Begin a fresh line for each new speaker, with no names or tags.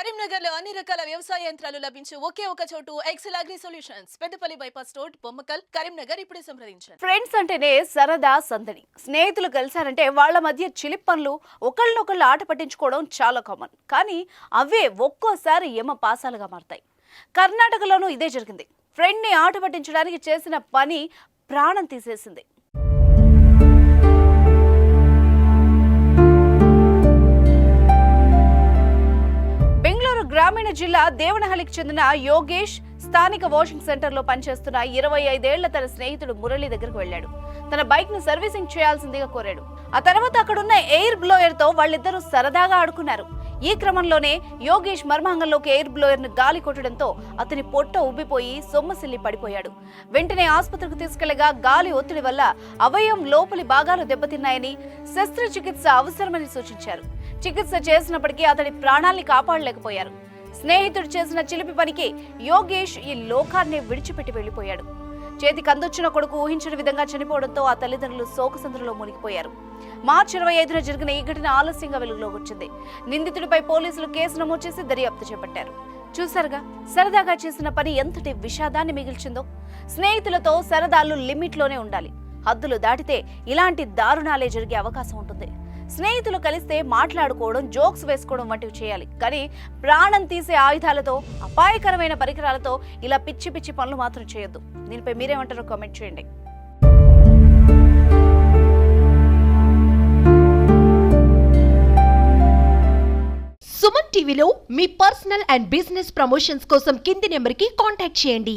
కరీంనగర్లో అన్ని రకాల వ్యవసాయ యంత్రాలు లభించే ఒకే ఒక చోటు excel agri solutions Peddapalli bypass road Bommakal Karimnagar ఇప్పుడే సంప్రదించండి.
ఫ్రెండ్స్ అంటేనే సరదా సందడి. స్నేహితులు కలిశారంటే వాళ్ళ మధ్య చిలిప్ పనులు ఒకళ్ళనొకళ్ళు ఆట పట్టించుకోవడం చాలా కామన్ కానీ అవే ఒక్కోసారి యమ పాసాలుగా మారతాయి. కర్ణాటకలోనూ ఇదే జరిగింది. ఫ్రెండ్ని ఆట పట్టించడానికి చేసిన పని ప్రాణం తీసేసింది. జిల్లా దేవనహల్లికి చెందిన యోగేష్ స్థానిక వాషింగ్ సెంటర్లో పనిచేస్తున్న ఇరవై ఐదేళ్ళ తన స్నేహితుడు మురళి దగ్గరకు వెళ్ళాడు. తన బైక్ను సర్వీసింగ్ చేయాల్సిందిగా కోరాడు. ఆ తర్వాత అక్కడున్న ఎయిర్ బ్లోయర్తో వాళ్ళిద్దరూ సరదాగా ఆడుకున్నారు. ఈ క్రమంలోనే యోగేష్ మర్మాంగంలోకి ఎయిర్ బ్లోయర్ను గాలి కొట్టడంతో అతని పొట్ట ఉబ్బిపోయి సొమ్మసిల్లి పడిపోయాడు. వెంటనే ఆసుపత్రికి తీసుకెళ్ళగా గాలి ఒత్తిడి వల్ల అవయవం లోపలి భాగాలు దెబ్బతిన్నాయని శస్త్రచికిత్స అవసరమని సూచించారు. చికిత్స చేసినప్పటికీ అతడి ప్రాణాల్ని కాపాడలేకపోయారు. స్నేహితుడు చేసిన చిలిపి పనికి యోగేష్ ఈ లోకాన్ని విడిచిపెట్టి వెళ్ళిపోయాడు చేతికి అందొచ్చిన కొడుకు ఊహించిన విధంగా చనిపోవడంతో ఆ తల్లిదండ్రులు శోకసంద్రలో మునిగిపోయారు. మార్చి ఇరవై ఐదున జరిగిన ఈ ఘటన ఆలస్యంగా వెలుగులోకి వచ్చింది. నిందితుడిపై పోలీసులు కేసు నమోదు చేసి దర్యాప్తు చేపట్టారు. చూసారుగా సరదాగా చేసిన పని ఎంతటి విషాదాన్ని మిగిల్చిందో. స్నేహితులతో సరదాలు లిమిట్లోనే ఉండాలి. హద్దులు దాటితే ఇలాంటి దారుణాలే జరిగే అవకాశం ఉంటుంది. స్నేహితులు కలిస్తే మాట్లాడుకోవడం జోక్స్ వేసుకోవడం వంటివి చేయాలి. కానీ ప్రాణం తీసే ఆయుధాలతో అపాయకరమైన పరికరాలతో ఇలా పిచ్చి పిచ్చి పనులు మాత్రం చేయొద్దు. దీనిపై మీరేమంటారో కామెంట్ చేయండి.
సుమన్ టీవీలో మీ పర్సనల్ అండ్ బిజినెస్ ప్రమోషన్స్ కోసం కింది నెంబర్కి కాంటాక్ట్ చేయండి.